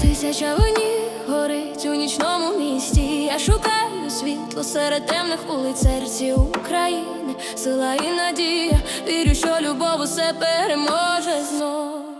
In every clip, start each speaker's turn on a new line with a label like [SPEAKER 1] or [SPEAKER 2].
[SPEAKER 1] Тисяча винів горить у нічному місті. Я шукаю світло серед темних вулиць серці України, сила і надія. Вірю, що любов усе переможе знов.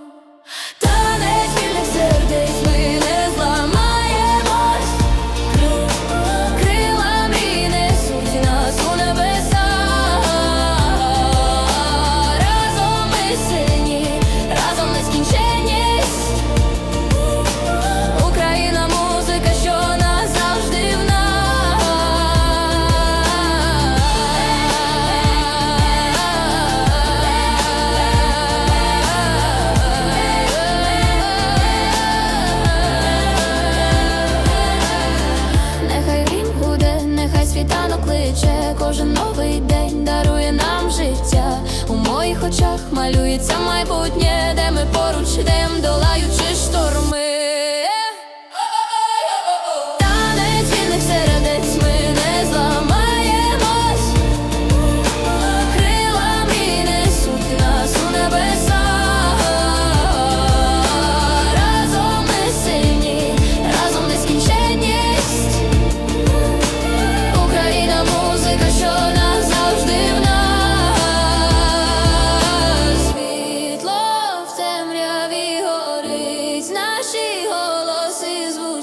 [SPEAKER 1] Нехай кличе, кожен новий день дарує нам життя. У моїх очах малюється майбутнє, де ми поруч йдем, долаючи шторми.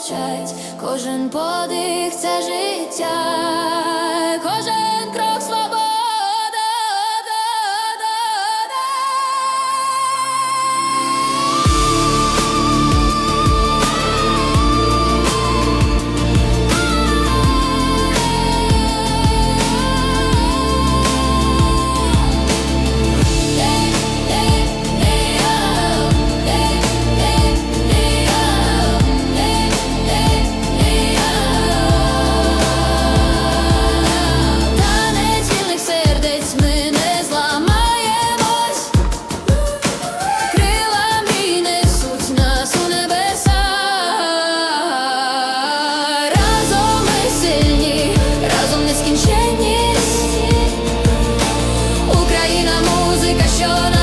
[SPEAKER 1] кричать, кожен подих це життя. canciones.